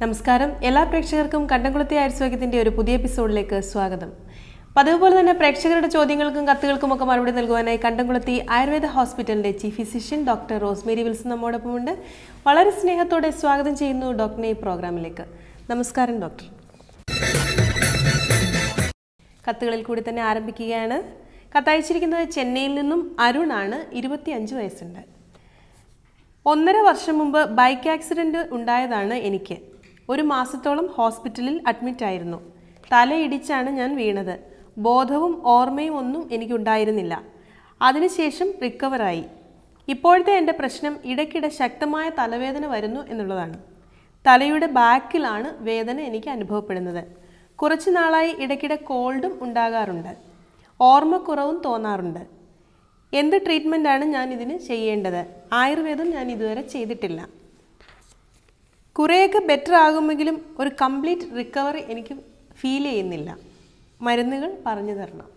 നമസ്കാരം. എല്ലാ പ്രേക്ഷകർക്കും കണ്ടംകുളത്തെ ആയുസ്വാഗ്യത്തിന്റെ ഒരു പുതിയ എപ്പിസോഡിലേക്ക് സ്വാഗതം. പതിവ് പോലെ തന്നെ പ്രേക്ഷകരുടെ ചോദ്യങ്ങൾക്കും കത്തുകൾക്കുമൊക്കെ മറുപടി നൽകുവാനായി കണ്ടംകുളത്തി ആയുർവേദ ഹോസ്പിറ്റലിന്റെ chief physician doctor Rosemary Wilson നമ്മോടൊപ്പമുണ്ട്. വളരെ സ്നേഹത്തോടെ സ്വാഗതം ചെയ്യുന്നു ഡോക്ടറിനെ ഈ പ്രോഗ്രാമിലേക്ക്. നമസ്കാരം ഡോക്ടർ. കത്തുകളിൽ കൂടി തന്നെ ആരംഭിക്കുകയാണ്. കത്തയച്ചിരിക്കുന്നത് ചെന്നൈയിൽ നിന്നും അരുൺ ആണ്. ഇരുപത്തി അഞ്ച് വയസ്സുണ്ട്. ഒന്നര വർഷം മുമ്പ് ബൈക്ക് ആക്സിഡന്റ് ഉണ്ടായതാണ് എനിക്ക്. ഒരു മാസത്തോളം ഹോസ്പിറ്റലിൽ അഡ്മിറ്റ് ആയിരുന്നു. തലയിടിച്ചാണ് ഞാൻ വീണത്. ബോധവും ഓർമ്മയും ഒന്നും എനിക്കുണ്ടായിരുന്നില്ല. അതിനുശേഷം റിക്കവറായി ഇപ്പോഴത്തെ എന്റെ പ്രശ്നം ഇടയ്ക്കിടെ ശക്തമായ തലവേദന വരുന്നു എന്നുള്ളതാണ്. തലയുടെ ബാക്കിലാണ് വേദന എനിക്ക് അനുഭവപ്പെടുന്നത്. കുറച്ച് നാളായി ഇടയ്ക്കിടെ കോൾഡും ഉണ്ടാകാറുണ്ട്. ഓർമ്മക്കുറവും തോന്നാറുണ്ട്. എന്ത് ട്രീറ്റ്മെന്റാണ് ഞാൻ ഇതിന് ചെയ്യേണ്ടത്? ആയുർവേദം ഞാൻ ഇതുവരെ ചെയ്തിട്ടില്ല. കുറേയൊക്കെ ബെറ്റർ ആകുമെങ്കിലും ഒരു കംപ്ലീറ്റ് റിക്കവറി എനിക്ക് ഫീൽ ചെയ്യുന്നില്ല. മരുന്നുകൾ പറഞ്ഞു തരണം.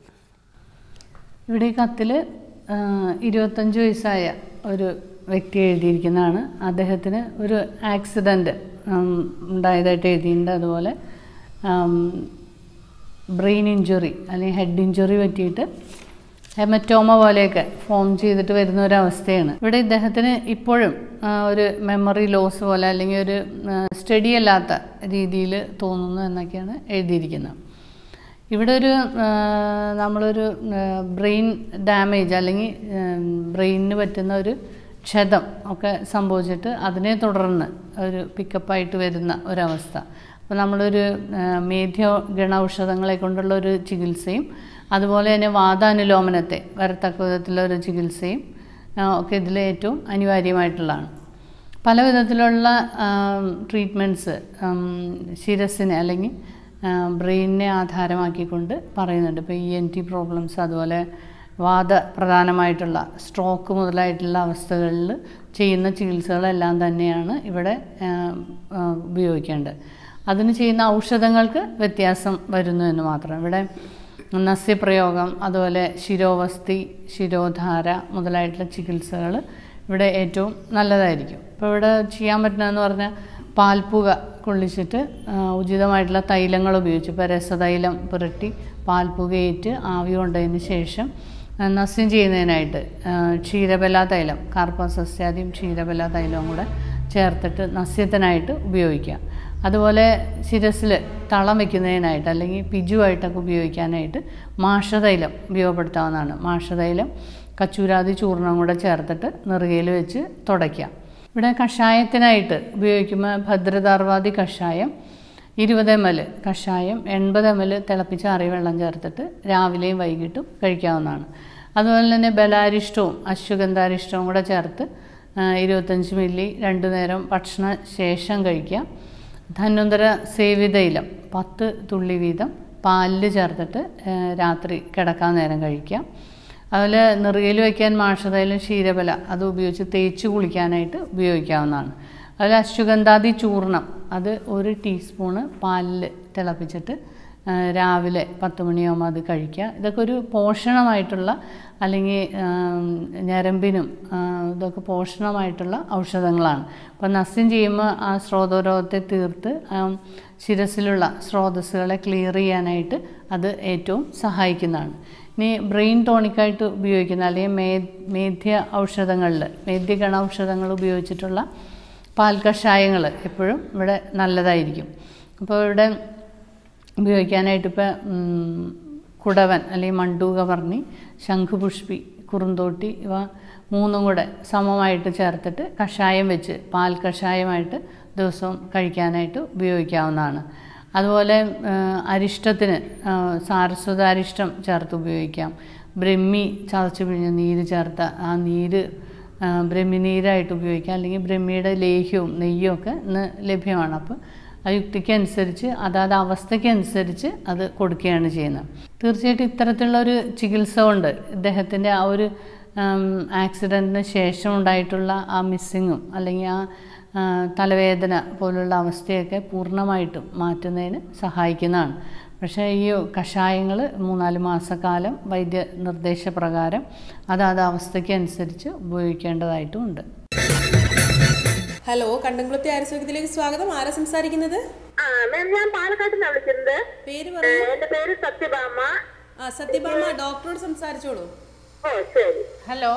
ഇവിടെ കത്തിൽ ഇരുപത്തഞ്ച് വയസ്സായ ഒരു വ്യക്തി എഴുതിയിരിക്കുന്നതാണ്. അദ്ദേഹത്തിന് ഒരു ആക്സിഡന്റ് ഉണ്ടായതായിട്ട് എഴുതിയിട്ടുണ്ട്. അതുപോലെ ബ്രെയിൻ ഇഞ്ചുറി അല്ലെങ്കിൽ ഹെഡ് ഇഞ്ചുറി പറ്റിയിട്ട് ഹെമറ്റോമ പോലെയൊക്കെ ഫോം ചെയ്തിട്ട് വരുന്ന ഒരു അവസ്ഥയാണ് ഇവിടെ ഇദ്ദേഹത്തിന് ഇപ്പോഴും ഒരു മെമ്മറി ലോസ് പോലെ അല്ലെങ്കിൽ ഒരു സ്റ്റഡി അല്ലാത്ത രീതിയിൽ തോന്നുന്നു എന്നൊക്കെയാണ് എഴുതിയിരിക്കുന്നത്. ഇവിടെ ഒരു നമ്മളൊരു ബ്രെയിൻ ഡാമേജ് അല്ലെങ്കിൽ ബ്രെയിനിന് പറ്റുന്ന ഒരു ക്ഷതം ഒക്കെ സംഭവിച്ചിട്ട് അതിനെ തുടർന്ന് ഒരു പിക്കപ്പായിട്ട് വരുന്ന ഒരവസ്ഥ. അപ്പോൾ നമ്മളൊരു മേധ്യ ഗണ ഔഷധങ്ങളെ കൊണ്ടുള്ള ഒരു ചികിത്സയും അതുപോലെ തന്നെ വാതാനുലോമനത്തെ വരത്തക്ക വിധത്തിലൊരു ചികിത്സയും ഒക്കെ ഇതിൽ ഏറ്റവും അനിവാര്യമായിട്ടുള്ളതാണ്. പല വിധത്തിലുള്ള ട്രീറ്റ്മെന്റ്സ് ശിരസിനെ അല്ലെങ്കിൽ ബ്രെയിനിനെ ആധാരമാക്കിക്കൊണ്ട് പറയുന്നുണ്ട്. ഇപ്പോൾ ഇ എൻ ടി പ്രോബ്ലംസ് അതുപോലെ വാദ പ്രധാനമായിട്ടുള്ള സ്ട്രോക്ക് മുതലായിട്ടുള്ള അവസ്ഥകളിൽ ചെയ്യുന്ന ചികിത്സകളെല്ലാം തന്നെയാണ് ഇവിടെ ഉപയോഗിക്കേണ്ടത്. അതിന് ചെയ്യുന്ന ഔഷധങ്ങൾക്ക് വ്യത്യാസം വരുന്നു എന്ന് മാത്രം. ഇവിടെ നസ്യപ്രയോഗം അതുപോലെ ശിരോവസ്തി ശിരോധാര മുതലായിട്ടുള്ള ചികിത്സകൾ ഇവിടെ ഏറ്റവും നല്ലതായിരിക്കും. ഇപ്പോൾ ഇവിടെ ചെയ്യാൻ പറ്റുന്നതെന്ന് പറഞ്ഞാൽ പാൽപ്പുക കൊള്ളിച്ചിട്ട് ഉചിതമായിട്ടുള്ള തൈലങ്ങൾ ഉപയോഗിച്ച് ഇപ്പോൾ രസതൈലം പുരട്ടി പാൽപ്പുകയേറ്റ് ആവി കൊണ്ടതിന് ശേഷം നസ്യം ചെയ്യുന്നതിനായിട്ട് ക്ഷീരബല തൈലം കാർപ്പസസ്യാദിയും ക്ഷീരബല തൈലവും കൂടെ ചേർത്തിട്ട് നസ്യത്തിനായിട്ട് ഉപയോഗിക്കാം അതുപോലെ ശിരസിൽ തളം വയ്ക്കുന്നതിനായിട്ട് അല്ലെങ്കിൽ പിജുവായിട്ടൊക്കെ ഉപയോഗിക്കാനായിട്ട് മാഷതൈലം ഉപയോഗപ്പെടുത്താവുന്നതാണ്. മാഷതൈലം കച്ചൂരാതി ചൂർണം കൂടെ ചേർത്തിട്ട് നെറുകയിൽ വെച്ച് തുടയ്ക്കാം ഇവിടെ കഷായത്തിനായിട്ട് ഉപയോഗിക്കുമ്പോൾ ഭദ്രതാർവാദി കഷായം ഇരുപത് എം എൽ കഷായം എൺപത് എം എൽ തിളപ്പിച്ച അറിവെള്ളം ചേർത്തിട്ട് രാവിലെയും വൈകിട്ടും കഴിക്കാവുന്നതാണ്. അതുപോലെ തന്നെ ബലാരിഷ്ടവും അശ്വഗന്ധാരിഷ്ടവും കൂടെ ചേർത്ത് ഇരുപത്തഞ്ച് മില്ലി രണ്ടു നേരം ഭക്ഷണ ശേഷം കഴിക്കാം ധന്വന്തര സേവിതൈലം പത്ത് തുള്ളി വീതം പാലിൽ ചേർത്തിട്ട് രാത്രി കിടക്കാൻ നേരം കഴിക്കാം അതുപോലെ നെറുകയിൽ വയ്ക്കാൻ മാഷതയിലും ക്ഷീരബല അത് ഉപയോഗിച്ച് തേച്ച് കുളിക്കാനായിട്ട് ഉപയോഗിക്കാവുന്നതാണ്. അതുപോലെ അശ്വഗന്ധാദി ചൂർണം അത് ഒരു ടീസ്പൂണ് പാലിൽ തിളപ്പിച്ചിട്ട് രാവിലെ പത്ത് മണിയാകുമ്പോൾ അത് കഴിക്കുക. ഇതൊക്കെ ഒരു പോഷണമായിട്ടുള്ള അല്ലെങ്കിൽ ഞരമ്പിനും ഇതൊക്കെ പോഷണമായിട്ടുള്ള ഔഷധങ്ങളാണ്. അപ്പോൾ നസ്യം ചെയ്യുമ്പോൾ ആ സ്രോതരോഗത്തെ തീർത്ത് ശിരസിലുള്ള സ്രോതസ്സുകളെ ക്ലിയർ ചെയ്യാനായിട്ട് അത് ഏറ്റവും സഹായിക്കുന്നതാണ്. ഇനി ബ്രെയിൻ ടോണിക്കായിട്ട് ഉപയോഗിക്കുന്ന അല്ലെങ്കിൽ മേ മേധ്യ ഔഷധങ്ങളിൽ മേധ്യഗണ ഔഷധങ്ങൾ ഉപയോഗിച്ചിട്ടുള്ള പാൽ കഷായങ്ങൾ എപ്പോഴും ഇവിടെ നല്ലതായിരിക്കും. അപ്പോൾ ഇവിടെ ഉപയോഗിക്കാനായിട്ട് ഇപ്പോൾ കുടവൻ അല്ലെങ്കിൽ മണ്ടൂക പറഞ്ഞ് ശംഖുപുഷ്പി കുറുന്തോട്ടി ഇവ മൂന്നും കൂടെ സമമായിട്ട് ചേർത്തിട്ട് കഷായം വെച്ച് പാൽ കഷായമായിട്ട് ദിവസവും കഴിക്കാനായിട്ട് ഉപയോഗിക്കാവുന്നതാണ്. അതുപോലെ അരിഷ്ടത്തിന് സാരസ്വത അരിഷ്ടം ചേർത്ത് ഉപയോഗിക്കാം. ബ്രഹ്മി ചതച്ച് പിഴിഞ്ഞ നീര് ചേർത്ത ആ നീര് ബ്രഹ്മിനീരായിട്ട് ഉപയോഗിക്കാം. അല്ലെങ്കിൽ ബ്രഹ്മിയുടെ ലേഹ്യവും നെയ്യും ഒക്കെ ഇന്ന് ലഭ്യമാണ്. അപ്പോൾ ആ യുക്തിക്ക് അനുസരിച്ച് അതാത് അവസ്ഥയ്ക്ക് അനുസരിച്ച് അത് കൊടുക്കുകയാണ് ചെയ്യുന്നത്. തീർച്ചയായിട്ടും ഇത്തരത്തിലുള്ള ഒരു ചികിത്സ കൊണ്ട് ഇദ്ദേഹത്തിന്റെ ആ ഒരു ആക്സിഡന്റിന് ശേഷം ഉണ്ടായിട്ടുള്ള ആ മിസ്സിങ്ങും അല്ലെങ്കിൽ ആ, തലവേദന പോലുള്ള അവസ്ഥയൊക്കെ പൂർണമായിട്ടും മാറ്റുന്നതിന് സഹായിക്കുന്നതാണ്. പക്ഷേ ഈ കഷായങ്ങൾ മൂന്നാൽ മാസക്കാലം വൈദ്യ നിർദ്ദേശപ്രകാരം അതാത് അവസ്ഥയ്ക്കനുസരിച്ച് ഉപയോഗിക്കേണ്ടതായിട്ടും ഉണ്ട്. ഹലോ കണ്ടംകുളത്തെ ആരോഗ്യത്തിലേക്ക് സ്വാഗതം. ആരാ സംസാരിക്കുന്നത്? ആ ഞാൻ പാലക്കാട് വിളിക്കുന്നത്. പേര് എന്റെ പേര് സത്യഭാമ. ആ സത്യഭാമ ഡോക്ടറോട് സംസാരിച്ചോളൂ. ഓ ശരി. ഹലോ?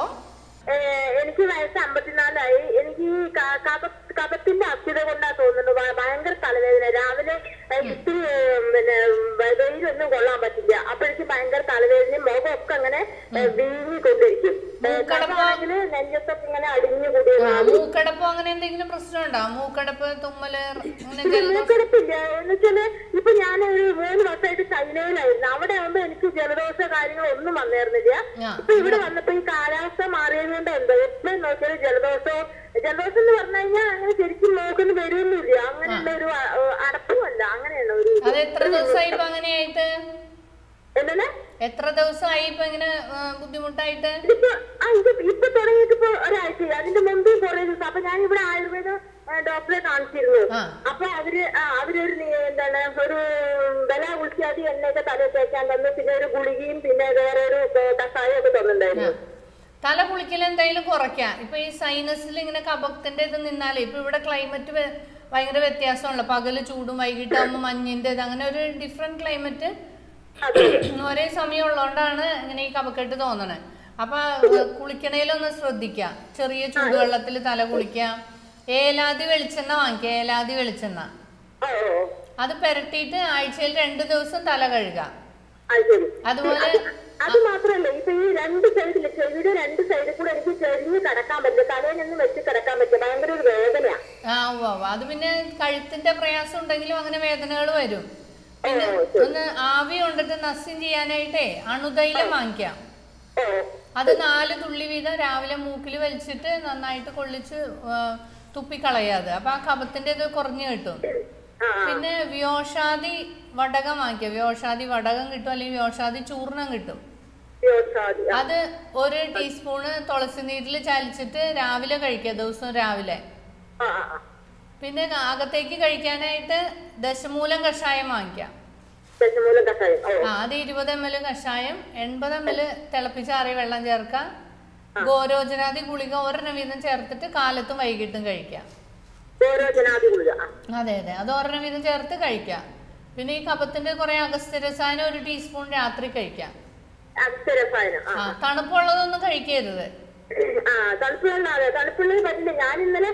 എനിക്ക് വയസ്സ് അമ്പത്തിനാലായി. എനിക്ക് കഫത്തിന്റെ അസ്ഥിത കൊണ്ടാ തോന്നുന്നു. ഭയങ്കര തലവേദന. രാവിലെ പിന്നെ വെയിലൊന്നും കൊള്ളാൻ പറ്റില്ല. അപ്പോഴേക്കും ഭയങ്കര തലവേദനയും മുഖമൊക്കെ അങ്ങനെ ഏ, വീങ്ങിക്കൊണ്ടിരിക്കും. നെഞ്ചത്തൊക്കെ ഇങ്ങനെ അടിഞ്ഞു കൂടി ആ, മൂക്കടപ്പോ അങ്ങനെ എന്തെങ്കിലും പ്രശ്നമുണ്ടോ? മൂക്കടപ്പ് തുമ്മൽ അങ്ങനെ ജലദോഷം മൂക്കടപ്പില്ല. എന്നുവെച്ചാൽ ഇപ്പൊ ഞാൻ ഒരു മൂന്ന് വർഷമായിട്ട് ചൈനയിലായിരുന്നു. അവിടെ ആകുമ്പോ എനിക്ക് ജലദോഷ കാര്യങ്ങളൊന്നും ആ. ഇപ്പൊ ഇവിടെ വന്നപ്പോ ഈ കാലാവസ്ഥ മാറിയത് കൊണ്ട് എന്താ എപ്പോഴും നോക്കിയാലും ജലദോഷവും ജലദോഷം എന്ന് പറഞ്ഞു കഴിഞ്ഞാൽ അങ്ങനെ ശരിക്കും മൂക്കൊന്ന് വരുമൊന്നുമില്ല അങ്ങനെയുള്ള ഒരു അടപ്പുമല്ല. അങ്ങനെയുള്ള ഒരു അത് എത്ര ദിവസമായി ഇപ്പൊ അങ്ങനെയായിട്ട്? എന്താണ്? എത്ര ദിവസമായി ഇപ്പൊ ഇങ്ങനെ ബുദ്ധിമുട്ടായിട്ട്? ഇപ്പൊ തുടങ്ങിയിട്ട് ഇപ്പൊ ഒരാഴ്ച അതിന്റെ മുമ്പ് കുറെ ദിവസം. അപ്പൊ ഞാൻ ഇവിടെ ആയുർവേദ ഡോക്ടറെ കാണിച്ചിരുന്നു. അപ്പൊ അവർ അവരൊരു എന്താണ് ഒരു വില കുളിക്കാതി എണ്ണയൊക്കെ തല തേക്കാൻ തന്നു. പിന്നെ ഒരു ഗുളികയും പിന്നെ വേറെ ഒരു കഷായം ഒക്കെ തന്നിട്ടുണ്ടായിരുന്നു. തല കുളിക്കൽ എന്തായാലും കുറയ്ക്കാം. ഇപ്പൊ ഈ സൈനസിൽ ഇങ്ങനെ കഫത്തിന്റെ ഇത് നിന്നാലേ ഇപ്പൊ ഇവിടെ ക്ലൈമറ്റ് ഭയങ്കര വ്യത്യാസമുള്ള പകൽ ചൂടും വൈകിട്ടാകുമ്പോൾ മഞ്ഞിന്റെ ഇത്. അങ്ങനെ ഒരു ഡിഫറെന്റ് ക്ലൈമറ്റ് ഒരേ സമയം ഉള്ളതുകൊണ്ടാണ് ഇങ്ങനെ ഈ കഫക്കെട്ട് തോന്നണേ. അപ്പൊ കുളിക്കണേലൊന്ന് ശ്രദ്ധിക്കുക ചെറിയ ചൂടുവെള്ളത്തിൽ തല കുളിക്കുക ഏലാതി വെളിച്ചെണ്ണ വാങ്ങിക്കുക ഏലാതി വെളിച്ചെണ്ണ. അത് പെരട്ടിയിട്ട് ആഴ്ചയിൽ രണ്ടു ദിവസം തല കഴുകുക അത് അതുപോലെ അത് മാത്രല്ല. ഇപ്പൊ ഈ രണ്ട് സൈഡിൽ ചെവിയുടെ രണ്ട് സൈഡിൽ കൂടെ എനിക്ക് ചെരിഞ്ഞ് കിടക്കാൻ പറ്റില്ല. നിന്ന് വെച്ച് കിടക്കാൻ പറ്റില്ല. ഭയങ്കര ഒരു വേദനയാ. ആ. അത് പിന്നെ കഴുത്തിന്റെ പ്രയാസം ഉണ്ടെങ്കിലും അങ്ങനെ വേദനകൾ വരും. പിന്നെ ഒന്ന് ആവി കൊണ്ടിട്ട് നസ്യം ചെയ്യാനായിട്ടേ അണുതൈലം വാങ്ങിക്കാം. അത് നാല് തുള്ളി വീതം രാവിലെ മൂക്കിൽ വലിച്ചിട്ട് നന്നായിട്ട് കൊള്ളിച്ച് തുപ്പി തുപ്പിക്കളയാത്. അപ്പൊ ആ കപത്തിന്റെ ഇത് കുറഞ്ഞു കിട്ടും. പിന്നെ വ്യോഷാദി വടകം വാങ്ങിക്കുക വ്യോഷാദി വടകം കിട്ടും അല്ലെങ്കിൽ വ്യോഷാദി ചൂർണം കിട്ടും. അത് ഒരു ടീസ്പൂണ് തുളസി നീരിൽ ചാലിച്ചിട്ട് രാവിലെ കഴിക്കുക ദിവസവും രാവിലെ. പിന്നെ അകത്തേക്ക് കഴിക്കാനായിട്ട് ദശമൂലം കഷായം വാങ്ങിക്കാം. ആ അത് ഇരുപത് എം എൽ കഷായം എൺപത് എം എൽ തിളപ്പിച്ചാറിയ വെള്ളം ചേർക്കാം ഗോരോചനാദി ഗുളിക ഒരെണ്ണം വീതം ചേർത്തിട്ട് കാലത്തും വൈകിട്ടും കഴിക്കാം. അതെ അതെ. അത് ഒരെണ്ണം വീതം ചേർത്ത് കഴിക്കാം. പിന്നെ ഈ കപത്തിന്റെ കുറെ അഗസ്ത്യരസായനം ഒരു ടീസ്പൂൺ രാത്രി കഴിക്കാം. തണുപ്പുള്ളതൊന്നും കഴിക്കരുത്. ആ തണുപ്പുള്ള അതെ തണുപ്പുള്ളത് പറ്റില്ല. ഞാൻ ഇന്നലെ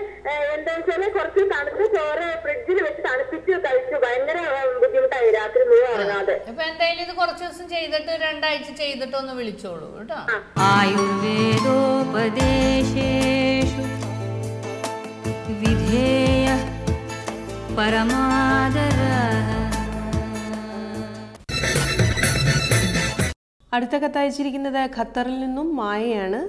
എന്താ വെച്ചാൽ കുറച്ച് തണുത്ത ചോറ് ഫ്രിഡ്ജിൽ വെച്ച് തണുപ്പിച്ച് കഴിച്ചു. ഭയങ്കര ബുദ്ധിമുട്ടായി. രാത്രി മുഴുവൻ ഉറങ്ങാതെ. ഇപ്പൊ എന്തായാലും ഇത് കുറച്ച് ദിവസം ചെയ്തിട്ട് രണ്ടാഴ്ച ചെയ്തിട്ട് ഒന്ന് വിളിച്ചോളൂ കേട്ടോ. ആയുർവേദോപദേശേഷു വിധേയ പരമാദര അടുത്ത കത്തയച്ചിരിക്കുന്നത് ഖത്തറിൽ നിന്നും മായയാണ്.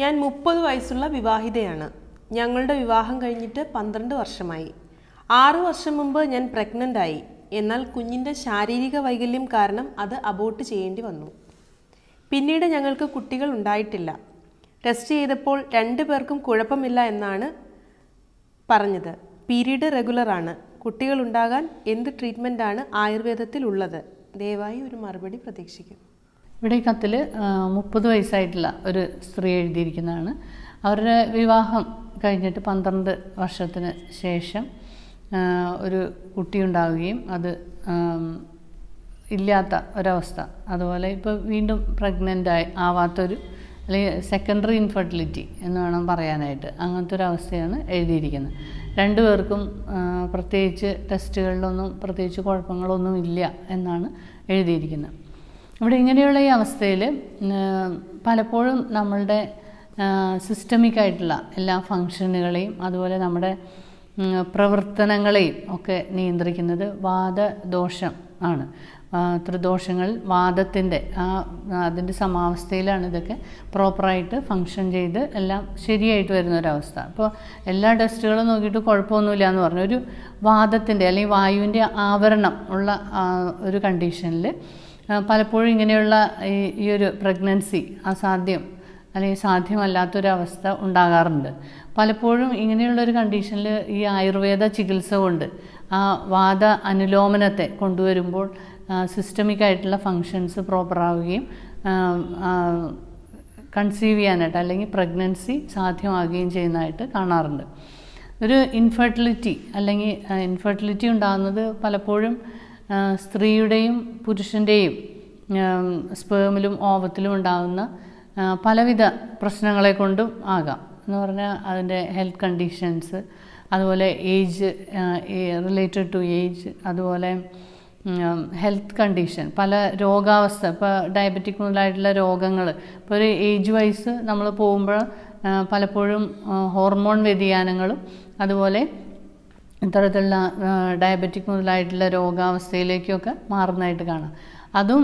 ഞാൻ മുപ്പത് വയസ്സുള്ള വിവാഹിതയാണ്. ഞങ്ങളുടെ വിവാഹം കഴിഞ്ഞിട്ട് പന്ത്രണ്ട് വർഷമായി. ആറ് വർഷം മുമ്പ് ഞാൻ പ്രഗ്നന്റ് ആയി. എന്നാൽ കുഞ്ഞിന്റെ ശാരീരിക വൈകല്യം കാരണം അത് അബോർട്ട് ചെയ്യേണ്ടി വന്നു. പിന്നീട് ഞങ്ങൾക്ക് കുട്ടികൾ ഉണ്ടായിട്ടില്ല. ടെസ്റ്റ് ചെയ്തപ്പോൾ രണ്ടു പേർക്കും കുഴപ്പമില്ല എന്നാണ് പറഞ്ഞത്. പീരീഡ് റെഗുലറാണ് കുട്ടികൾ ഉണ്ടാകാൻ എന്ത് ട്രീറ്റ്മെന്റാണ് ആയുർവേദത്തിൽ ഉള്ളത് ദയവായി ഒരു മറുപടി പ്രതീക്ഷിക്കും. ഇവിടെ ഈ കത്തിൽ മുപ്പത് വയസ്സായിട്ടുള്ള ഒരു സ്ത്രീ എഴുതിയിരിക്കുന്നതാണ്. അവരുടെ വിവാഹം കഴിഞ്ഞിട്ട് പന്ത്രണ്ട് വർഷത്തിന് ശേഷം ഒരു കുട്ടി ഉണ്ടാവുകയും അത് ഇല്ലാത്ത ഒരവസ്ഥ. അതുപോലെ ഇപ്പോൾ വീണ്ടും പ്രഗ്നന്റ് ആയി ആവാത്തൊരു അല്ലെങ്കിൽ സെക്കൻഡറി ഇൻഫെർട്ടിലിറ്റി എന്ന് വേണം പറയാനായിട്ട് അങ്ങനത്തെ ഒരു അവസ്ഥയാണ് എഴുതിയിരിക്കുന്നത്. രണ്ടു പേർക്കും പ്രത്യേകിച്ച് ടെസ്റ്റുകളിലൊന്നും പ്രത്യേകിച്ച് കുഴപ്പങ്ങളൊന്നും ഇല്ല എന്നാണ് എഴുതിയിരിക്കുന്നത്. ഇവിടെ ഇങ്ങനെയുള്ള ഈ അവസ്ഥയിൽ പലപ്പോഴും നമ്മളുടെ സിസ്റ്റമിക് ആയിട്ടുള്ള എല്ലാ ഫങ്ഷനുകളെയും അതുപോലെ നമ്മുടെ പ്രവർത്തനങ്ങളെയും ഒക്കെ നിയന്ത്രിക്കുന്നത് വാദദോഷം ആണ്. ത്രിദോഷങ്ങൾ വാദത്തിന്റെ ആ അതിന്റെ സമാവസ്ഥയിലാണ് ഇതൊക്കെ പ്രോപ്പറായിട്ട് ഫങ്ഷൻ ചെയ്ത് എല്ലാം ശരിയായിട്ട് വരുന്ന ഒരവസ്ഥ അപ്പോൾ എല്ലാ ടെസ്റ്റുകളും നോക്കിയിട്ട് കുഴപ്പമൊന്നുമില്ല എന്ന് പറഞ്ഞു. ഒരു വാദത്തിന്റെ അല്ലെങ്കിൽ വായുവിന്റെ ആവരണം ഉള്ള ഒരു കണ്ടീഷനിൽ പലപ്പോഴും ഇങ്ങനെയുള്ള ഈ ഒരു പ്രഗ്നൻസി അസാധ്യം അല്ലെങ്കിൽ സാധ്യമല്ലാത്തൊരവസ്ഥ ഉണ്ടാകാറുണ്ട്. പലപ്പോഴും ഇങ്ങനെയുള്ളൊരു കണ്ടീഷനിൽ ഈ ആയുർവേദ ചികിത്സ കൊണ്ട് ആ വാദ അനുലോമനത്തെ കൊണ്ടുവരുമ്പോൾ സിസ്റ്റമിക് ആയിട്ടുള്ള ഫങ്ഷൻസ് ആ, കൺസീവ് ചെയ്യാനായിട്ട് അല്ലെങ്കിൽ പ്രഗ്നൻസി സാധ്യമാകുകയും ചെയ്യുന്നതായിട്ട് കാണാറുണ്ട്. ഒരു ഇൻഫെർട്ടിലിറ്റി അല്ലെങ്കിൽ ഇൻഫെർട്ടിലിറ്റി ഉണ്ടാകുന്നത് പലപ്പോഴും സ്ത്രീയുടെയും പുരുഷന്റെയും സ്പേമിലും ഓവത്തിലും ഉണ്ടാകുന്ന പലവിധ പ്രശ്നങ്ങളെ കൊണ്ടും ആകാം. എന്ന് പറഞ്ഞാൽ അതിന്റെ ഹെൽത്ത് കണ്ടീഷൻസ് അതുപോലെ ഏജ് റിലേറ്റഡ് ടു ഏജ് അതുപോലെ ഹെൽത്ത് കണ്ടീഷൻ പല രോഗാവസ്ഥ ഇപ്പോൾ ഡയബറ്റിക് മുതലായിട്ടുള്ള രോഗങ്ങൾ ഇപ്പോൾ ഒരു ഏജ് വൈസ് നമ്മൾ പോകുമ്പോൾ പലപ്പോഴും ഹോർമോൺ വ്യതിയാനങ്ങളും അതുപോലെ ഇത്തരത്തിലുള്ള ഡയബറ്റിക് മുതലായിട്ടുള്ള രോഗാവസ്ഥയിലേക്കൊക്കെ മാറുന്നതായിട്ട് കാണാം. അതും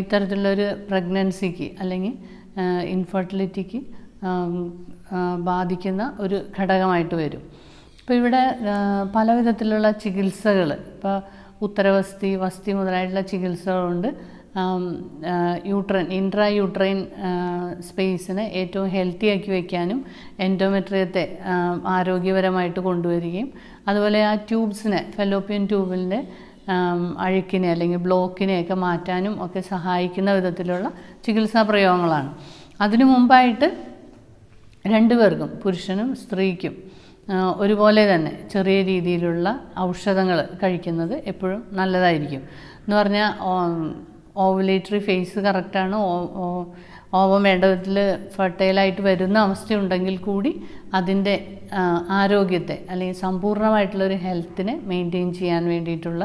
ഇത്തരത്തിലുള്ളൊരു പ്രഗ്നൻസിക്ക് അല്ലെങ്കിൽ ഇൻഫെർട്ടിലിറ്റിക്ക് ബാധിക്കുന്ന ഒരു ഘടകമായിട്ട് വരും. ഇപ്പോൾ ഇവിടെ പല വിധത്തിലുള്ള ചികിത്സകൾ ഇപ്പോൾ ഉത്തരവസ്തി വസ്തി മുതലായിട്ടുള്ള ചികിത്സകളുണ്ട്. യൂട്രൈൻ ഇൻട്രാ യൂട്രൈൻ സ്പേസിനെ ഏറ്റവും ഹെൽത്തി ആക്കി വയ്ക്കാനും എൻഡോമെട്രിയത്തെ ആരോഗ്യപരമായിട്ട് കൊണ്ടുവരികയും അതുപോലെ ആ ട്യൂബ്സിനെ ഫെലോപ്പിയൻ ട്യൂബിന്റെ അഴുക്കിനെ അല്ലെങ്കിൽ ബ്ലോക്കിനെയൊക്കെ മാറ്റാനും ഒക്കെ സഹായിക്കുന്ന വിധത്തിലുള്ള ചികിത്സാ പ്രയോഗങ്ങളാണ്. അതിനു മുമ്പായിട്ട് രണ്ടുപേർക്കും പുരുഷനും സ്ത്രീക്കും ഒരുപോലെ തന്നെ ചെറിയ രീതിയിലുള്ള ഔഷധങ്ങൾ കഴിക്കുന്നത് എപ്പോഴും നല്ലതായിരിക്കും. എന്ന് പറഞ്ഞാൽ ഓവുലേറ്ററി ഫേസ് കറക്റ്റാണ് ഓവം വേണ്ട വിധത്തിൽ ഫെർട്ടൈലായിട്ട് വരുന്ന അവസ്ഥയുണ്ടെങ്കിൽ കൂടി അതിന്റെ ആരോഗ്യത്തെ അല്ലെങ്കിൽ സമ്പൂർണമായിട്ടുള്ളൊരു ഹെൽത്തിനെ മെയിന്റെയിൻ ചെയ്യാൻ വേണ്ടിയിട്ടുള്ള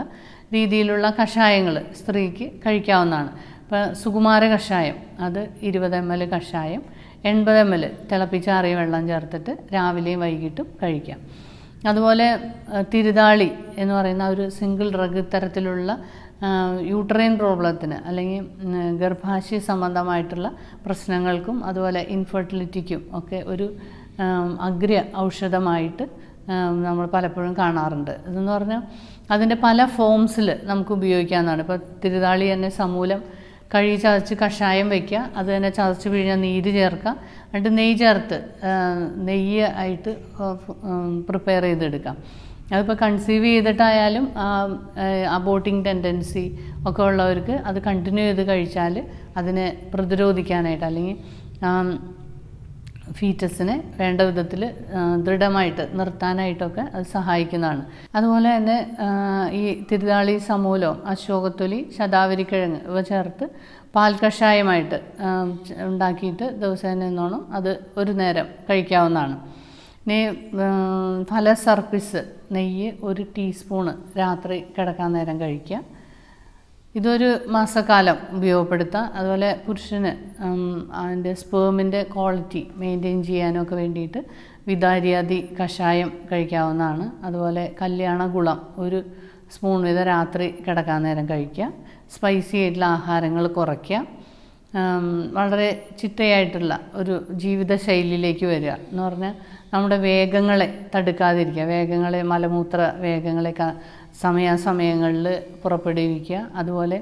രീതിയിലുള്ള കഷായങ്ങൾ സ്ത്രീക്ക് കഴിക്കാവുന്നതാണ്. ഇപ്പോൾ സുകുമാര കഷായം അത് ഇരുപത് എം എൽ കഷായം എൺപത് എം എൽ തിളപ്പിച്ചാറിയ വെള്ളം ചേർത്തിട്ട് രാവിലെയും വൈകിട്ടും കഴിക്കാം. അതുപോലെ തിരുതാളി എന്ന് പറയുന്ന ഒരു സിംഗിൾ ഡ്രഗ് ഇത്തരത്തിലുള്ള യൂട്രൈൻ പ്രോബ്ലത്തിന് അല്ലെങ്കിൽ ഗർഭാശയ സംബന്ധമായിട്ടുള്ള പ്രശ്നങ്ങൾക്കും അതുപോലെ ഇൻഫെർട്ടിലിറ്റിക്കും ഒക്കെ ഒരു അഗ്ര ഔഷധമായിട്ട് നമ്മൾ പലപ്പോഴും കാണാറുണ്ട്. ഇതെന്ന് പറഞ്ഞാൽ അതിന്റെ പല ഫോംസിൽ നമുക്ക് ഉപയോഗിക്കാവുന്നതാണ്. ഇപ്പോൾ തിരുതാളി തന്നെ സമൂലം കഴുകി ചതച്ച് കഷായം വയ്ക്കുക അത് തന്നെ ചതച്ച് പിഴിഞ്ഞ നീര് ചേർക്കുക എന്നിട്ട് നെയ്യ് ചേർത്ത് നെയ്യ് ആയിട്ട് പ്രിപ്പയർ ചെയ്തെടുക്കാം. അതിപ്പോൾ കൺസീവ് ചെയ്തിട്ടായാലും അബോട്ടിങ് ടെൻഡൻസി ഒക്കെ ഉള്ളവർക്ക് അത് കണ്ടിന്യൂ ചെയ്ത് കഴിച്ചാൽ അതിനെ പ്രതിരോധിക്കാനായിട്ട് അല്ലെങ്കിൽ ഫീറ്റസിനെ വേണ്ട വിധത്തിൽ ദൃഢമായിട്ട് നിർത്താനായിട്ടൊക്കെ അത് സഹായിക്കുന്നതാണ്. അതുപോലെ തന്നെ ഈ തിരുതാളി സമൂലം അശോകത്തൊലി ശതാവരിക്കിഴങ്ങ് ഇവ ചേർത്ത് പാൽ കഷായമായിട്ട് ഉണ്ടാക്കിയിട്ട് ദിവസേന എന്നോണം അത് ഒരു നേരം കഴിക്കാവുന്നതാണ്. ഫല ഫലസർപ്പിസ് നെയ്യ് ഒരു ടീസ്പൂണ് രാത്രി കിടക്കാൻ നേരം കഴിക്കുക. ഇതൊരു മാസക്കാലം ഉപയോഗപ്പെടുത്താം. അതുപോലെ പുരുഷന് അതിന്റെ സ്പേമിന്റെ ക്വാളിറ്റി മെയിന്റെയിൻ ചെയ്യാനൊക്കെ വേണ്ടിയിട്ട് വിതാരിയാതി കഷായം കഴിക്കാവുന്നതാണ്. അതുപോലെ കല്യാണ ഗുളം ഒരു സ്പൂൺ വീതം രാത്രി കിടക്കാൻ നേരം കഴിക്കുക. സ്പൈസി ആയിട്ടുള്ള ആഹാരങ്ങൾ കുറയ്ക്കുക. വളരെ ചിട്ടയായിട്ടുള്ള ഒരു ജീവിതശൈലിയിലേക്ക് വരിക എന്ന് പറഞ്ഞാൽ നമ്മുടെ വേഗങ്ങളെ തടുക്കാതിരിക്കുക. വേഗങ്ങളെ മലമൂത്ര വേഗങ്ങളെ സമയാസമയങ്ങളിൽ പുറപ്പെടുവിക്കുക. അതുപോലെ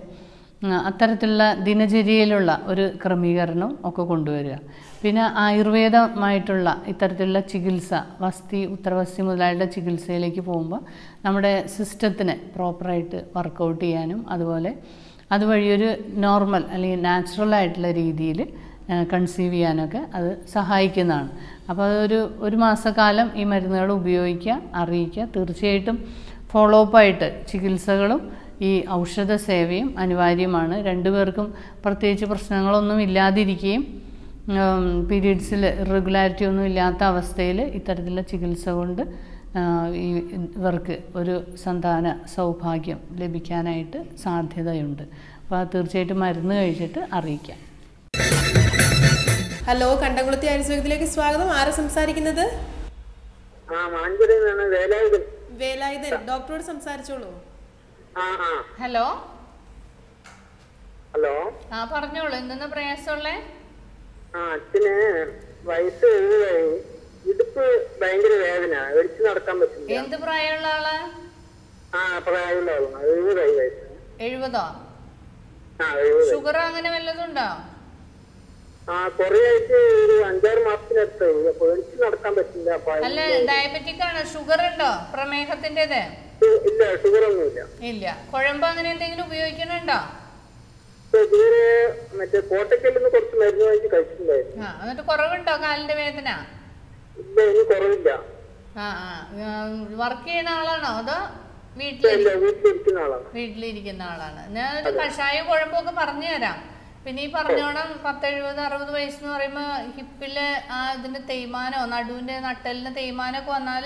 അത്തരത്തിലുള്ള ദിനചര്യയിലുള്ള ഒരു ക്രമീകരണം ഒക്കെ കൊണ്ടുവരിക. പിന്നെ ആയുർവേദമായിട്ടുള്ള ഇത്തരത്തിലുള്ള ചികിത്സ വസ്തി ഉത്തരവസ്തി മുതലായിട്ടുള്ള ചികിത്സയിലേക്ക് പോകുമ്പോൾ നമ്മുടെ സിസ്റ്റത്തിനെ പ്രോപ്പറായിട്ട് വർക്കൗട്ട് ചെയ്യാനും അതുപോലെ അതുവഴി ഒരു നോർമൽ അല്ലെങ്കിൽ നാച്ചുറൽ ആയിട്ടുള്ള രീതിയിൽ കൺസീവ് ചെയ്യാനൊക്കെ അത് സഹായിക്കുന്നതാണ്. അപ്പോൾ അതൊരു ഒരു മാസക്കാലം ഈ മരുന്നുകൾ ഉപയോഗിക്കുക അറിയിക്കുക. തീർച്ചയായിട്ടും ഫോളോ അപ്പ് ആയിട്ട് ചികിത്സകളും ഈ ഔഷധ സേവയും അനിവാര്യമാണ്. രണ്ടുപേർക്കും പ്രത്യേകിച്ച് പ്രശ്നങ്ങളൊന്നും ഇല്ലാതിരിക്കുകയും പീരീഡ്സിൽ ഇറഗുലാരിറ്റി ഒന്നും ഇല്ലാത്ത അവസ്ഥയിൽ ഇത്തരത്തിലുള്ള ചികിത്സ കൊണ്ട് ഈ ഇവർക്ക് ഒരു സന്താന സൗഭാഗ്യം ലഭിക്കാനായിട്ട് സാധ്യതയുണ്ട്. അപ്പോൾ തീർച്ചയായിട്ടും മരുന്ന് കഴിച്ചിട്ട് അറിയിക്കാം. ഹലോ കണ്ടംകുളത്തി ആയുർവേദത്തിലേക്ക് സ്വാഗതം. ആരാ സംസാരിക്കുന്നത്? വേലായുധൻ. ഡോക്ടറോട് സംസാരിച്ചോളൂ. ഹലോ? ഹലോ? ആ പറഞ്ഞോളൂ. എന്തെന്നാ പ്രയാസമുള്ളേ? ആ അച്ഛന് വയസ്സ് ഇടുപ്പ് ഭയങ്കര വേദന. എടുത്തു നടക്കാൻ പറ്റില്ല. എന്ത് പ്രായമുള്ള ആളാ? ആ ആളാണ് എഴുപതായി വയസ്സ്. എഴുപതോ? ആ ഷുഗർ അങ്ങനെ വല്ലതും ഉണ്ടോ? കൊറേ ആയിട്ട് ഒരു അഞ്ചാറ് മാസത്തിനടുത്തായി അപ്പൊ നടക്കാൻ പറ്റില്ല. അല്ല ഡയബറ്റിക് ആണ് ഷുഗർ ഉണ്ടോ? പ്രമേഹത്തിന്റേത് ഇല്ല ഷുഗർ ഒന്നുമില്ല ഇല്ല. കുഴമ്പ് അങ്ങനെ എന്തെങ്കിലും ഉപയോഗിക്കണുണ്ടോ ഇതുവരെ മറ്റേ കുറച്ച് മരുന്ന് വാങ്ങിച്ച് കഴിച്ചിട്ടുണ്ടായിരുന്നു. ആ എന്നിട്ട് കുറവുണ്ടോ കാലിന്റെ വേദന? ഇല്ല ഇനി കുറവില്ല. വർക്ക് ചെയ്യുന്ന ആളാണോ അതോ വീട്ടിലിരിക്കുന്ന ആളാണ്. വീട്ടിലിരിക്കുന്ന ആളാണ്. ഞാനൊരു കഷായ കുഴപ്പമൊക്കെ പറഞ്ഞു തരാം പിന്നെ ഈ പറഞ്ഞോണം പത്തെഴുപത് അറുപത് വയസ്സെന്ന് പറയുമ്പോൾ ഹിപ്പിലെ ആ ഇതിന്റെ തേയ്മാനോ നടുവിന്റെ നട്ടലിന്റെ തേയ്മാനമൊക്കെ വന്നാൽ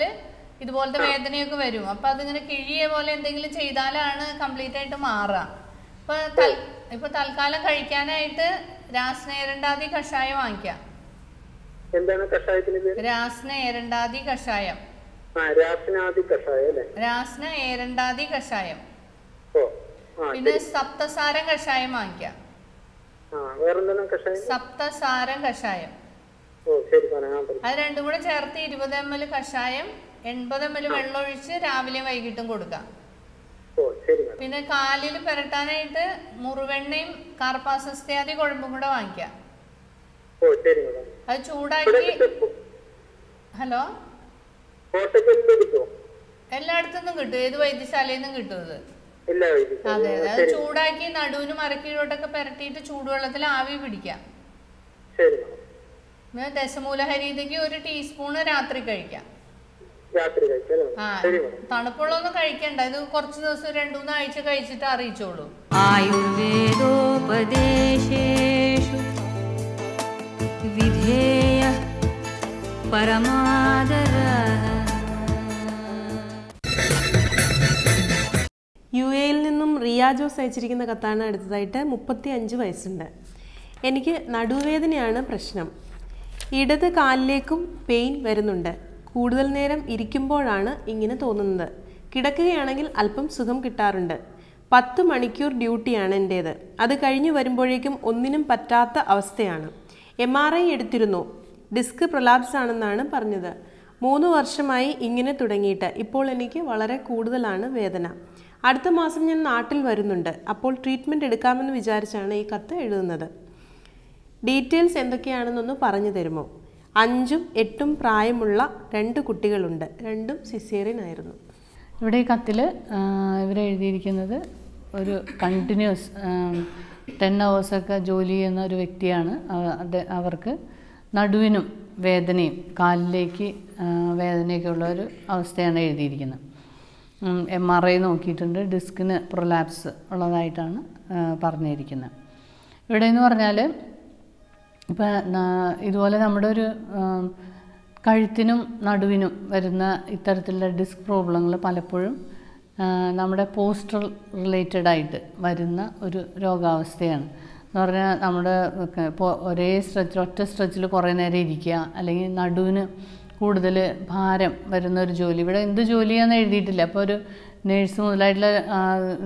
ഇതുപോലത്തെ വേദനയൊക്കെ വരും. അപ്പൊ അതിങ്ങനെ കിഴിയെ പോലെ എന്തെങ്കിലും ചെയ്താലാണ് കംപ്ലീറ്റ് ആയിട്ട് മാറുക. ഇപ്പൊ തൽ ഇപ്പൊ തൽക്കാലം കഴിക്കാനായിട്ട് രാസ്നേരണ്ടാതി കഷായം വാങ്ങിക്കാം. എന്താണ് കഷായത്തിന് പേര്? രാസ്ന ഏരണ്ടാതി കഷായം. രാസ്ന ഏരണ്ടാതി കഷായം. പിന്നെ സപ്തസാരം കഷായം വാങ്ങിക്കാം. സപ്തസാരം കഷായം. അത് രണ്ടും കൂടെ ചേർത്ത് ഇരുപത് എം എൽ കഷായം എൺപത് എം എൽ വെള്ളം ഒഴിച്ച് രാവിലെയും വൈകിട്ടും കൊടുക്കാം. പിന്നെ കാലിൽ പുരട്ടാനായിട്ട് മുറിവെണ്ണയും കാർപ്പാസസ്ത്യാദി കുഴമ്പും കൂടെ വാങ്ങിക്കാം. അത് ചൂടാക്കി ഹലോ? എല്ലായിടത്തുനിന്നും കിട്ടും. ഏത് വൈദ്യശാലയിൽ നിന്നും കിട്ടും അതെ അത്. ചൂടാക്കി നടുവിന് മറക്കീഴോട്ടൊക്കെ പെരട്ടിയിട്ട് ചൂടുവെള്ളത്തിൽ ആവി പിടിക്കാം. ദശമൂലഹരീതയ്ക്ക് ഒരു ടീസ്പൂണ് രാത്രി കഴിക്കാം. തണുപ്പുള്ളൊന്നും കഴിക്കണ്ട. ഇത് കുറച്ച് ദിവസം രണ്ടു മൂന്ന് ആഴ്ച കഴിച്ചിട്ട് അറിയിച്ചോളൂ. ആയുർവേദോപദേശേഷു വിധേയ പരമാദരാ റിയ ജോസ് അയച്ചിരിക്കുന്ന കത്താണ് അടുത്തതായിട്ട് മുപ്പത്തി അഞ്ച് വയസ്സുണ്ട്. എനിക്ക് നടുവേദനയാണ് പ്രശ്നം. ഇടത് കാലിലേക്കും പെയിൻ വരുന്നുണ്ട്. കൂടുതൽ നേരം ഇരിക്കുമ്പോഴാണ് ഇങ്ങനെ തോന്നുന്നത്. കിടക്കുകയാണെങ്കിൽ അല്പം സുഖം കിട്ടാറുണ്ട്. പത്ത് മണിക്കൂർ ഡ്യൂട്ടിയാണ് എന്റേത് അത് കഴിഞ്ഞു വരുമ്പോഴേക്കും ഒന്നിനും പറ്റാത്ത അവസ്ഥയാണ്. എം ആർ ഐ എടുത്തിരുന്നു. ഡിസ്ക് പ്രൊലാപ്സ് ആണെന്നാണ് പറഞ്ഞത്. മൂന്ന് വർഷമായി ഇങ്ങനെ തുടങ്ങിയിട്ട് ഇപ്പോൾ എനിക്ക് വളരെ കൂടുതലാണ് വേദന. അടുത്ത മാസം ഞാൻ നാട്ടിൽ വരുന്നുണ്ട്. അപ്പോൾ ട്രീറ്റ്മെന്റ് എടുക്കാമെന്ന് വിചാരിച്ചാണ് ഈ കത്ത് എഴുതുന്നത്. ഡീറ്റെയിൽസ് എന്തൊക്കെയാണെന്നൊന്ന് പറഞ്ഞു തരുമോ? അഞ്ചും എട്ടും പ്രായമുള്ള രണ്ട് കുട്ടികളുണ്ട്. രണ്ടും സിസേറിയൻ ആയിരുന്നു. ഇവിടെ ഈ കത്തിൽ ഇവരെഴുതിയിരിക്കുന്നത് ഒരു കണ്ടിന്യൂസ് ടെൻ അവേഴ്സൊക്കെ ജോലി ചെയ്യുന്ന ഒരു വ്യക്തിയാണ്. അവർക്ക് നടുവിനും വേദനയും കാലിലേക്ക് വേദനയൊക്കെ ഉള്ള ഒരു അവസ്ഥയാണ് എഴുതിയിരിക്കുന്നത്. എം ആർ ഐ നോക്കിയിട്ടുണ്ട്. ഡിസ്കിന് പ്രൊലാപ്സ് ഉള്ളതായിട്ടാണ് പറഞ്ഞിരിക്കുന്നത്. ഇവിടെ എന്ന് പറഞ്ഞാൽ ഇപ്പം ഇതുപോലെ നമ്മുടെ ഒരു കഴുത്തിനും നടുവിനും വരുന്ന ഇത്തരത്തിലുള്ള ഡിസ്ക് പ്രോബ്ലങ്ങൾ പലപ്പോഴും നമ്മുടെ പോസ്റ്റർ റിലേറ്റഡ് ആയിട്ട് വരുന്ന ഒരു രോഗാവസ്ഥയാണ്. എന്ന് പറഞ്ഞാൽ നമ്മുടെ ഇപ്പോൾ ഒരേ സ്ട്രെച്ചിൽ ഒറ്റ സ്ട്രെച്ചിൽ കുറേ നേരം ഇരിക്കുക. അല്ലെങ്കിൽ നടുവിന് കൂടുതൽ ഭാരം വരുന്ന ഒരു ജോലി. ഇവിടെ എന്ത് ജോലിയാണെന്ന് എഴുതിയിട്ടില്ല. അപ്പോൾ ഒരു നേഴ്സ് മുതലായിട്ടുള്ള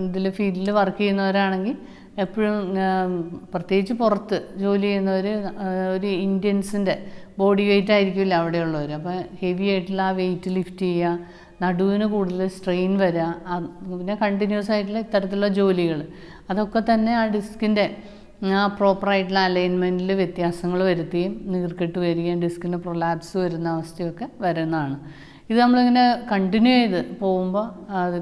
ഇതിൽ ഫീൽഡിൽ വർക്ക് ചെയ്യുന്നവരാണെങ്കിൽ എപ്പോഴും പ്രത്യേകിച്ച് പുറത്ത് ജോലി ചെയ്യുന്നവർ ഒരു ഇന്ത്യൻസിന്റെ ബോഡി വെയിറ്റ് ആയിരിക്കില്ല അവിടെയുള്ളവർ അപ്പോൾ ഹെവി ആയിട്ടുള്ള ആ വെയിറ്റ് ലിഫ്റ്റ് ചെയ്യുക നടുവിന് കൂടുതൽ സ്ട്രെയിൻ വരിക പിന്നെ കണ്ടിന്യൂസ് ആയിട്ടുള്ള ഇത്തരത്തിലുള്ള ജോലികൾ അതൊക്കെ തന്നെ ആ ഡിസ്കിന്റെ ആ പ്രോപ്പറായിട്ടുള്ള അലൈൻമെന്റിൽ വ്യത്യാസങ്ങൾ വരുത്തുകയും നീർക്കെട്ട് വരികയും ഡിസ്കിന് പ്രൊലാപ്സ് വരുന്ന അവസ്ഥയൊക്കെ വരുന്നതാണ്. ഇത് നമ്മളിങ്ങനെ കണ്ടിന്യൂ ചെയ്ത് പോകുമ്പോൾ അത്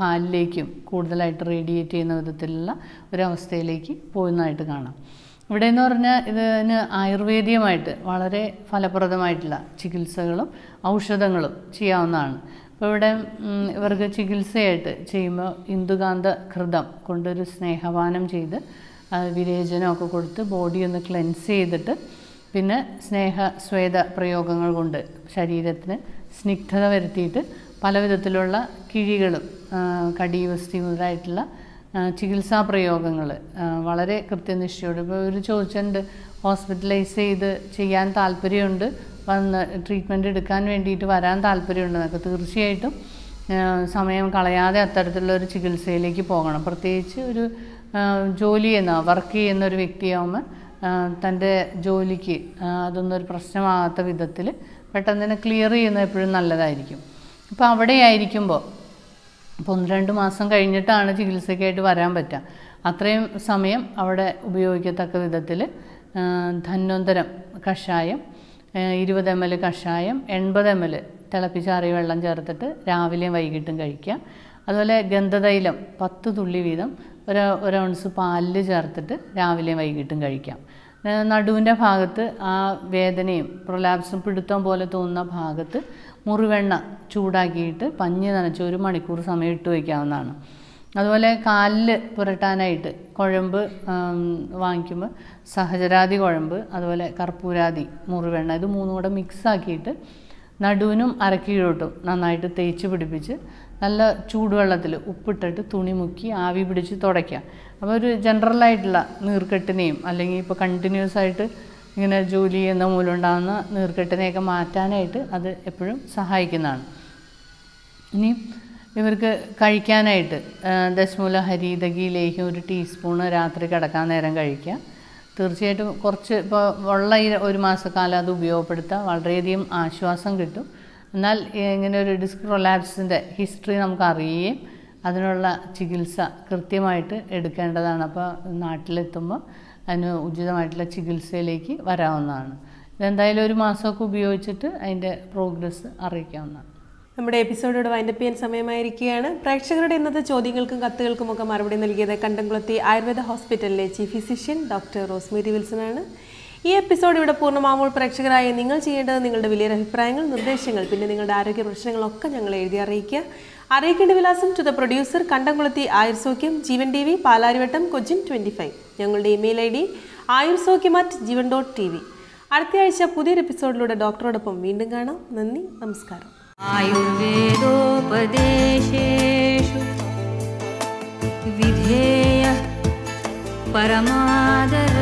കാലിലേക്കും കൂടുതലായിട്ട് റേഡിയേറ്റ് ചെയ്യുന്ന വിധത്തിലുള്ള ഒരവസ്ഥയിലേക്ക് പോകുന്നതായിട്ട് കാണാം. ഇവിടെ എന്ന് പറഞ്ഞാൽ ഇതിന് ആയുർവേദീയമായിട്ട് വളരെ ഫലപ്രദമായിട്ടുള്ള ചികിത്സകളും ഔഷധങ്ങളും ചെയ്യാവുന്നതാണ്. അപ്പോൾ ഇവിടെ ഇവർക്ക് ചികിത്സയായിട്ട് ചെയ്യുമ്പോൾ ഇന്ദുകാന്ത ഘൃതം കൊണ്ടൊരു സ്നേഹപാനം ചെയ്ത് വിരേചനമൊക്കെ കൊടുത്ത് ബോഡി ഒന്ന് ക്ലെൻസ് ചെയ്തിട്ട് പിന്നെ സ്നേഹ സ്വേദ പ്രയോഗങ്ങൾ കൊണ്ട് ശരീരത്തിന് സ്നിഗ്ധത വരുത്തിയിട്ട് പല വിധത്തിലുള്ള കിഴികളും കടിവസ്തി മുതലായിട്ടുള്ള ചികിത്സാ പ്രയോഗങ്ങൾ വളരെ കൃത്യനിഷ്ഠയോടെ. ഇപ്പോൾ ഒരു ചോദിച്ചിട്ടുണ്ട് ഹോസ്പിറ്റലൈസ് ചെയ്ത് ചെയ്യാൻ താല്പര്യമുണ്ട്? വന്ന് ട്രീറ്റ്മെന്റ് എടുക്കാൻ വേണ്ടിയിട്ട് വരാൻ താല്പര്യമുണ്ട്? എന്നൊക്കെ തീർച്ചയായിട്ടും സമയം കളയാതെ അത്തരത്തിലുള്ള ഒരു ചികിത്സയിലേക്ക് പോകണം. പ്രത്യേകിച്ച് ഒരു ജോലി ചെയ്യുന്ന വർക്ക് ചെയ്യുന്ന ഒരു വ്യക്തിയാവുമ്പോൾ തന്റെ ജോലിക്ക് അതൊന്നും ഒരു പ്രശ്നമാകാത്ത വിധത്തിൽ പെട്ടെന്ന് തന്നെ ക്ലിയർ ചെയ്യുന്നത് എപ്പോഴും നല്ലതായിരിക്കും. ഇപ്പോൾ അവിടെ ആയിരിക്കുമ്പോൾ ഇപ്പോൾ ഒന്ന് രണ്ട് മാസം കഴിഞ്ഞിട്ടാണ് ചികിത്സയ്ക്കായിട്ട് വരാൻ പറ്റുക അത്രയും സമയം അവിടെ ഉപയോഗിക്കത്തക്ക വിധത്തിൽ ധന്വന്തരം കഷായം ഇരുപത് എം എൽ കഷായം എൺപത് എം എൽ തിളപ്പിച്ചാറിയ വെള്ളം ചേർത്തിട്ട് രാവിലെയും വൈകിട്ടും കഴിക്കുക അതുപോലെ ഗന്ധതൈലം പത്ത് തുള്ളി വീതം ഒരു ഒരൗൺസ് പാലിൽ ചേർത്തിട്ട് രാവിലെ വൈകിട്ടും കഴിക്കാം. നടുവിന്റെ ഭാഗത്ത് ആ വേദനയും പ്രൊലാപ്സും പിടുത്തം പോലെ തോന്നുന്ന ഭാഗത്ത് മുറിവെണ്ണ ചൂടാക്കിയിട്ട് പഞ്ഞി നനച്ച് ഒരു മണിക്കൂർ സമയം ഇട്ട് വയ്ക്കാവുന്നതാണ്. അതുപോലെ കാലിൽ പുരട്ടാനായിട്ട് കുഴമ്പ് വാങ്ങിക്കുമ്പോൾ സഹചരാതി കുഴമ്പ് അതുപോലെ കർപ്പൂരാതി മുറിവെണ്ണ ഇത് മൂന്നും കൂടെ മിക്സ് ആക്കിയിട്ട് നടുവിനും അരക്കീഴോട്ടും നന്നായിട്ട് തേച്ച് പിടിപ്പിച്ച് നല്ല ചൂടുവെള്ളത്തിൽ ഉപ്പിട്ടിട്ട് തുണി മുക്കി ആവി പിടിച്ച് തുടയ്ക്കുക അപ്പോൾ ഒരു ജനറലായിട്ടുള്ള നീർക്കെട്ടിനെയും അല്ലെങ്കിൽ ഇപ്പോൾ കണ്ടിന്യൂസ് ആയിട്ട് ഇങ്ങനെ ജോലി ചെയ്യുന്ന മൂലം ഉണ്ടാകുന്ന നീർക്കെട്ടിനെയൊക്കെ മാറ്റാനായിട്ട് അത് എപ്പോഴും സഹായിക്കുന്നതാണ്. ഇനി ഇവർക്ക് കഴിക്കാനായിട്ട് ദശമൂല ഹരിതകി ലേഹ്യം ഒരു ടീസ്പൂണ് രാത്രി കിടക്കാൻ നേരം കഴിക്കുക. തീർച്ചയായിട്ടും കുറച്ച് ഇപ്പോൾ ഉള്ള ഒരു മാസക്കാലം അത് ഉപയോഗപ്പെടുത്തുക വളരെയധികം ആശ്വാസം കിട്ടും. എന്നാൽ ഇങ്ങനെ ഒരു ഡിസ്ക് പ്രൊലാപ്സിന്റെ ഹിസ്റ്ററി നമുക്ക് അറിയുകയും അതിനുള്ള ചികിത്സ കൃത്യമായിട്ട് എടുക്കേണ്ടതാണ്. അപ്പോൾ നാട്ടിലെത്തുമ്പോൾ അതിന് ഉചിതമായിട്ടുള്ള ചികിത്സയിലേക്ക് വരാവുന്നതാണ്. ഇതെന്തായാലും ഒരു മാസമൊക്കെ ഉപയോഗിച്ചിട്ട് അതിന്റെ പ്രോഗ്രസ് അറിയിക്കാവുന്നതാണ്. നമ്മുടെ എപ്പിസോഡോട് വൈൻഡപ്പ് ചെയ്യാൻ സമയമായിരിക്കുകയാണ്. പ്രേക്ഷകരുടെ ഇന്നത്തെ ചോദ്യങ്ങൾക്കും കത്തുകൾക്കും ഒക്കെ മറുപടി നൽകിയത് കണ്ടംകുളത്തി ആയുർവേദ ഹോസ്പിറ്റലിലെ chief physician doctor Rosemary Wilson ആണ് ഈ എപ്പിസോഡ് ഇവിടെ പൂർണമാവുമ്പോൾ പ്രേക്ഷകരായ നിങ്ങൾ ചെയ്യേണ്ടത് നിങ്ങളുടെ വലിയ അഭിപ്രായങ്ങൾ നിർദ്ദേശങ്ങൾ പിന്നെ നിങ്ങളുടെ ആരോഗ്യ പ്രശ്നങ്ങളൊക്കെ ഞങ്ങൾ എഴുതി അറിയിക്കുക. അറിയിക്കേണ്ട വിലാസം to the producer Kandamkulathy Ayur Saukhyam Jeevan T V Palarivattam Cochin twenty five ഞങ്ങളുടെ email I D Ayur Saukhyam at Jeevan dot T V അടുത്തയാഴ്ച പുതിയൊരു എപ്പിസോഡിലൂടെ ഡോക്ടറോടൊപ്പം വീണ്ടും കാണാം. നന്ദി നമസ്കാരം. ആയുർവേദോപദേശേഷു വിധേയ പരമാദര